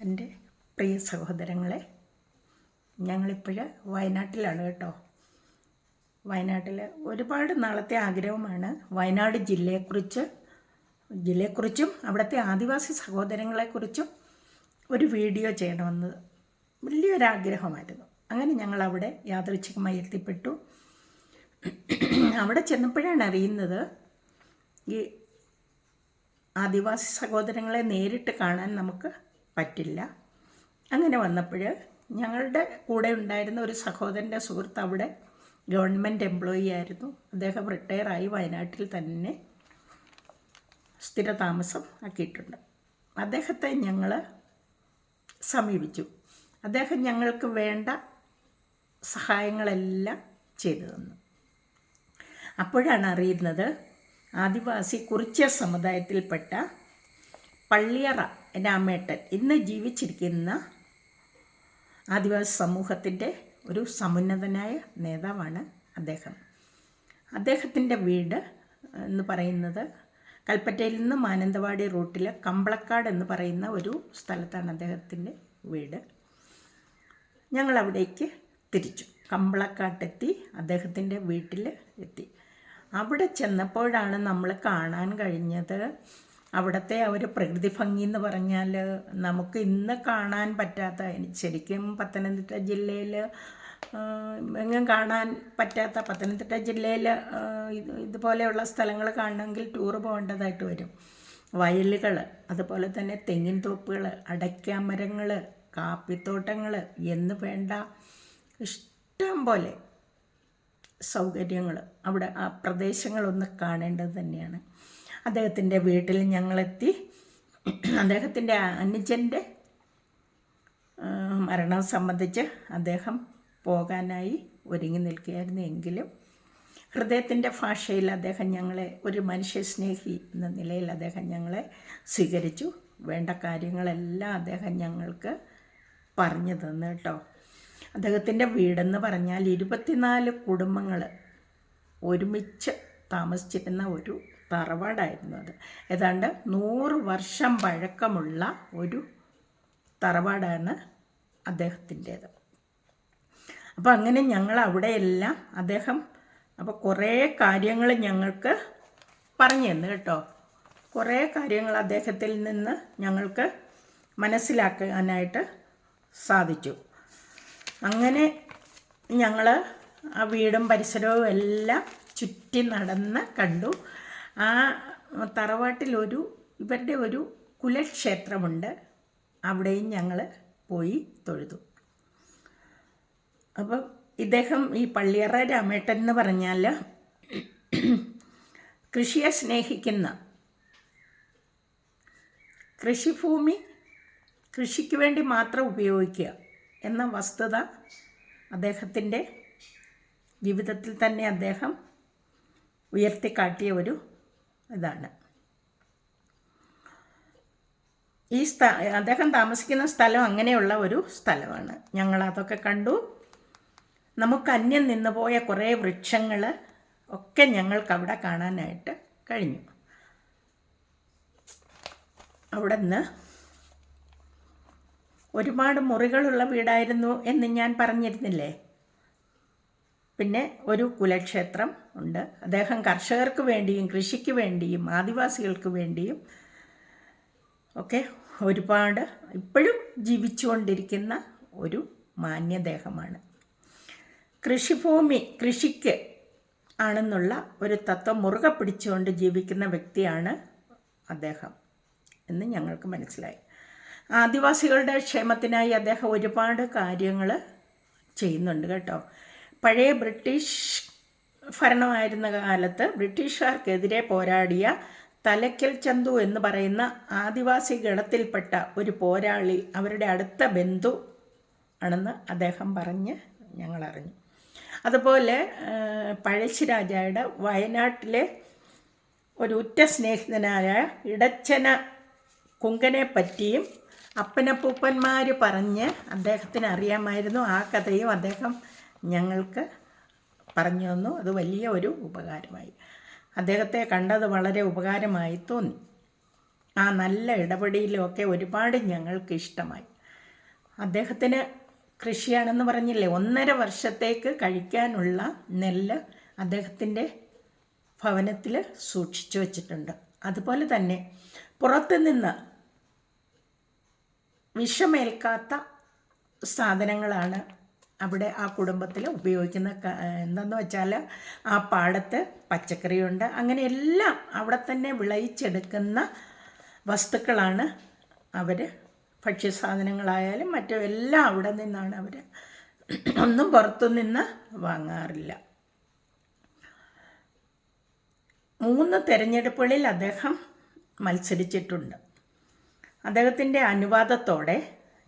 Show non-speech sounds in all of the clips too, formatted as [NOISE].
എന്റെ പ്രിയ സഹോദരങ്ങളെ ഞങ്ങളിപ്പോൾ വയനാട്ടിലാണ് കേട്ടോ. വയനാട്ടിൽ ഒരുപാട് നാളത്തെ ആഗ്രഹമാണ് വയനാട് ജില്ലയെക്കുറിച്ച് ജില്ലയെക്കുറിച്ചും അവിടുത്തെ ആദിവാസി സഹോദരങ്ങളെക്കുറിച്ചും ഒരു വീഡിയോ ചെയ്യണമെന്ന് വലിയൊരാഗ്രഹമായിരുന്നു. അങ്ങനെ ഞങ്ങൾ അവിടെ യാദൃച്ഛികമായി എത്തിപ്പെട്ടു. അവിടെ ചെന്നപ്പോഴാണ് അറിയുന്നത് ഈ ആദിവാസി സഹോദരങ്ങളെ നേരിട്ട് കാണാൻ നമുക്ക് പറ്റില്ല. അങ്ങനെ വന്നപ്പോൾ ഞങ്ങളുടെ കൂടെ ഉണ്ടായിരുന്ന ഒരു സഹോദരന്റെ സുഹൃത്ത് അവിടെ ഗവൺമെന്റ് എംപ്ലോയി ആയിരുന്നു. അദ്ദേഹം റിട്ടയറായി വയനാട്ടിൽ തന്നെ സ്ഥിരതാമസം ആക്കിയിട്ടുണ്ട്. അദ്ദേഹത്തെ ഞങ്ങൾ സമീപിച്ചു. അദ്ദേഹം ഞങ്ങൾക്ക് വേണ്ട സഹായങ്ങളെല്ലാം ചെയ്തു തന്നു. അപ്പോഴാണ് അറിയുന്നത് ആദിവാസി കുറിച്ച സമുദായത്തിൽപ്പെട്ട പള്ളിയറ രാമേട്ടൻ ഇന്ന് ജീവിച്ചിരിക്കുന്ന ആദിവാസി സമൂഹത്തിന്റെ ഒരു സമുന്നതനായ നേതാവാണ് അദ്ദേഹം. അദ്ദേഹത്തിന്റെ വീട് എന്ന് പറയുന്നത് കൽപ്പറ്റയിൽ നിന്ന് മാനന്തവാടി റൂട്ടിലെ കമ്പളക്കാട് എന്ന് പറയുന്ന ഒരു സ്ഥലത്താണ് അദ്ദേഹത്തിന്റെ വീട്. ഞങ്ങൾ അവിടേക്ക് തിരിച്ചു. കമ്പളക്കാട്ടെത്തി അദ്ദേഹത്തിന്റെ വീട്ടിൽ എത്തി. അവിടെ ചെന്നപ്പോഴാണ് നമ്മൾ കാണാൻ കഴിഞ്ഞത് അവിടുത്തെ ആ ഒരു പ്രകൃതി ഭംഗി എന്ന് പറഞ്ഞാൽ നമുക്ക് ഇന്ന് കാണാൻ പറ്റാത്ത ശരിക്കും പത്തനംതിട്ട ജില്ലയിൽ എങ്ങും കാണാൻ പറ്റാത്ത പത്തനംതിട്ട ജില്ലയിൽ ഇതുപോലെയുള്ള സ്ഥലങ്ങൾ കാണണമെങ്കിൽ ടൂർ പോകേണ്ടതായിട്ട് വരും. വയലുകൾ അതുപോലെ തന്നെ തെങ്ങിൻ തോപ്പുകൾ അടയ്ക്കാമരങ്ങൾ കാപ്പിത്തോട്ടങ്ങൾ എന്ന് വേണ്ട ഇഷ്ടം പോലെ സൗകര്യങ്ങൾ അവിടെ ആ പ്രദേശങ്ങളൊന്ന് കാണേണ്ടത് തന്നെയാണ്. അദ്ദേഹത്തിന്റെ വീട്ടിൽ ഞങ്ങളെത്തി. അദ്ദേഹത്തിന്റെ അനുജന്റെ മരണം സംബന്ധിച്ച് അദ്ദേഹം പോകാനായി ഒരുങ്ങി നിൽക്കുകയായിരുന്നു എങ്കിലും ഹൃദയത്തിന്റെ ഭാഷയിൽ അദ്ദേഹം ഞങ്ങളെ ഒരു മനുഷ്യസ്നേഹി എന്ന നിലയിൽ അദ്ദേഹം ഞങ്ങളെ സ്വീകരിച്ചു. വേണ്ട കാര്യങ്ങളെല്ലാം അദ്ദേഹം ഞങ്ങൾക്ക് പറഞ്ഞു തന്നു കേട്ടോ. അദ്ദേഹത്തിന്റെ വീടെന്ന് പറഞ്ഞാൽ ഇരുപത്തിനാല് കുടുംബങ്ങൾ ഒരുമിച്ച് താമസിച്ചിരുന്ന ഒരു തറവാടായിരുന്നു അത്. ഏതാണ്ട് നൂറ് വർഷം പഴക്കമുള്ള ഒരു തറവാടാണ് അദ്ദേഹത്തിന്റേത്. അപ്പോൾ അങ്ങനെ ഞങ്ങൾ അവിടെയെല്ലാം അദ്ദേഹം അപ്പോൾ കുറേ കാര്യങ്ങൾ ഞങ്ങൾക്ക് പറഞ്ഞു തന്നു കേട്ടോ. കുറേ കാര്യങ്ങൾ അദ്ദേഹത്തിൽ നിന്ന് ഞങ്ങൾക്ക് മനസ്സിലാക്കാനായിട്ട് സാധിച്ചു. അങ്ങനെ ഞങ്ങൾ ആ വീടും പരിസരവും എല്ലാം ചുറ്റി നടന്ന് കണ്ടു. ആ തറവാട്ടിലൊരു ഇവരുടെ ഒരു കുലക്ഷേത്രമുണ്ട്. അവിടെയും ഞങ്ങൾ പോയി തൊഴുതു. അപ്പം ഇദ്ദേഹം ഈ പള്ളിയറ രാമേട്ടൻ എന്ന് പറഞ്ഞാൽ കൃഷിയെ സ്നേഹിക്കുന്ന കൃഷിഭൂമി കൃഷിക്ക് വേണ്ടി മാത്രം ഉപയോഗിക്കുക എന്ന വസ്തുത അദ്ദേഹത്തിന്റെ ജീവിതത്തിൽ തന്നെ അദ്ദേഹം ഉയർത്തിക്കാട്ടിയ ഒരു ഇതാണ്. ഈ സ്ഥ അദ്ദേഹം താമസിക്കുന്ന സ്ഥലം അങ്ങനെയുള്ള ഒരു സ്ഥലമാണ്. ഞങ്ങൾ അതൊക്കെ കണ്ടു. നമുക്ക് അന്യം നിന്ന് പോയ കുറേ വൃക്ഷങ്ങൾ ഒക്കെ ഞങ്ങൾക്കവിടെ കാണാനായിട്ട് കഴിഞ്ഞു. അവിടെ നിന്ന് ഒരുപാട് മുറികളുള്ള വീടായിരുന്നു എന്ന് ഞാൻ പറഞ്ഞിരുന്നില്ലേ? പിന്നെ ഒരു കുലക്ഷേത്രം ഉണ്ട്. അദ്ദേഹം കർഷകർക്ക് വേണ്ടിയും കൃഷിക്ക് വേണ്ടിയും ആദിവാസികൾക്ക് വേണ്ടിയും ഒക്കെ ഒരുപാട് ഇപ്പോഴും ജീവിച്ചുകൊണ്ടിരിക്കുന്ന ഒരു മാന്യദേഹമാണ്. കൃഷിഭൂമി കൃഷിക്ക് ആണെന്നുള്ള ഒരു തത്വം മുറുകെ പിടിച്ചുകൊണ്ട് ജീവിക്കുന്ന വ്യക്തിയാണ് അദ്ദേഹം എന്ന് ഞങ്ങൾക്ക് മനസ്സിലായി. ആദിവാസികളുടെ ക്ഷേമത്തിനായി അദ്ദേഹം ഒരുപാട് കാര്യങ്ങൾ ചെയ്യുന്നുണ്ട് കേട്ടോ. പഴയ ബ്രിട്ടീഷ് ഭരണമായിരുന്ന കാലത്ത് ബ്രിട്ടീഷുകാർക്കെതിരെ പോരാടിയ തലയ്ക്കൽ ചന്തു എന്ന് പറയുന്ന ആദിവാസി ഗണത്തിൽപ്പെട്ട ഒരു പോരാളി അവരുടെ അടുത്ത ബന്ധു ആണെന്ന് അദ്ദേഹം പറഞ്ഞ് ഞങ്ങളറിഞ്ഞു. അതുപോലെ പഴശ്ശിരാജയുടെ വയനാട്ടിലെ ഒരു ഉറ്റ സ്നേഹിതനായ ഇടച്ചന കുങ്കനെ പറ്റിയും അപ്പനപ്പൂപ്പന്മാർ പറഞ്ഞ് അദ്ദേഹത്തിന് അറിയാമായിരുന്നു. ആ കഥയും അദ്ദേഹം ഞങ്ങൾക്ക് പറഞ്ഞു തന്നു. അത് വലിയ ഒരു ഉപകാരമായി. അദ്ദേഹത്തെ കണ്ടത് വളരെ ഉപകാരമായി തോന്നി. ആ നല്ല ഇടപെടിയിലുമൊക്കെ ഒരുപാട് ഞങ്ങൾക്ക് ഇഷ്ടമായി. അദ്ദേഹത്തിന് കൃഷിയാണെന്ന് പറഞ്ഞില്ലേ? ഒന്നര വർഷത്തേക്ക് കഴിക്കാനുള്ള നെല്ല് അദ്ദേഹത്തിന്റെ ഭവനത്തിൽ സൂക്ഷിച്ചു വച്ചിട്ടുണ്ട്. അതുപോലെ തന്നെ പുറത്തു നിന്ന് വിഷമേൽക്കാത്ത സാധനങ്ങളാണ് അവിടെ ആ കുടുംബത്തിൽ ഉപയോഗിക്കുന്ന എന്തെന്ന് വെച്ചാൽ ആ പാടത്ത് പച്ചക്കറിയുണ്ട്. അങ്ങനെ എല്ലാം അവിടെ തന്നെ വിളയിച്ചെടുക്കുന്ന വസ്തുക്കളാണ് അവർ ഭക്ഷ്യസാധനങ്ങളായാലും മറ്റും എല്ലാം അവിടെ നിന്നാണ് അവർ [CLEARS THROAT] ഒന്നും പുറത്തുനിന്ന് വാങ്ങാറില്ല. മൂന്ന് തെരഞ്ഞെടുപ്പുകളിൽ അദ്ദേഹം മത്സരിച്ചിട്ടുണ്ട്. അദ്ദേഹത്തിന്റെ അനുവാദത്തോടെ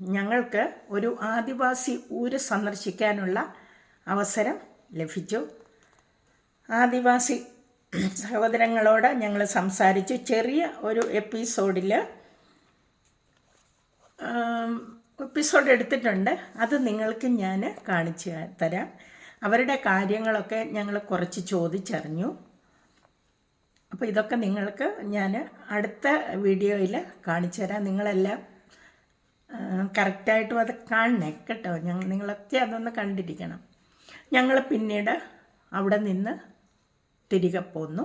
ഞങ്ങൾക്ക് ഒരു ആദിവാസി ഊര് സന്ദർശിക്കാനുള്ള അവസരം ലഭിച്ചു. ആദിവാസി സഹോദരങ്ങളോട് ഞങ്ങൾ സംസാരിച്ചു. ചെറിയ ഒരു എപ്പിസോഡിൽ എപ്പിസോഡ് എടുത്തിട്ടുണ്ട്. അത് നിങ്ങൾക്ക് ഞാൻ കാണിച്ചു തരാം. അവരുടെ കാര്യങ്ങളൊക്കെ ഞങ്ങൾ കുറച്ച് ചോദിച്ചറിഞ്ഞു. അപ്പോൾ ഇതൊക്കെ നിങ്ങൾക്ക് ഞാൻ അടുത്ത വീഡിയോയിൽ കാണിച്ചു തരാം. നിങ്ങളെല്ലാം കറക്റ്റായിട്ടും അത് കാണണേ കേട്ടോ. ഞങ്ങൾ നിങ്ങളൊക്കെ അതൊന്ന് കണ്ടിരിക്കണം. ഞങ്ങൾ പിന്നീട് അവിടെ നിന്ന് തിരികെ പോന്നു.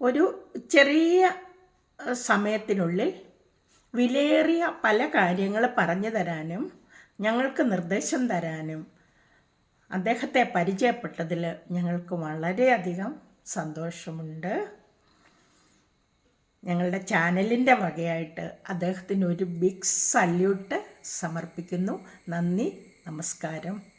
ഒരു ചെറിയ സമയത്തിനുള്ളിൽ വിലയേറിയ പല കാര്യങ്ങൾ പറഞ്ഞു തരാനും ഞങ്ങൾക്ക് നിർദ്ദേശം തരാനും അദ്ദേഹത്തെ പരിചയപ്പെട്ടതിൽ ഞങ്ങൾക്ക് വളരെയധികം സന്തോഷമുണ്ട്. ഞങ്ങളുടെ ചാനലിന്റെ വകയായിട്ട് അദ്ദേഹത്തിന് ഒരു ബിഗ് സല്യൂട്ട് സമർപ്പിക്കുന്നു. നന്ദി നമസ്കാരം.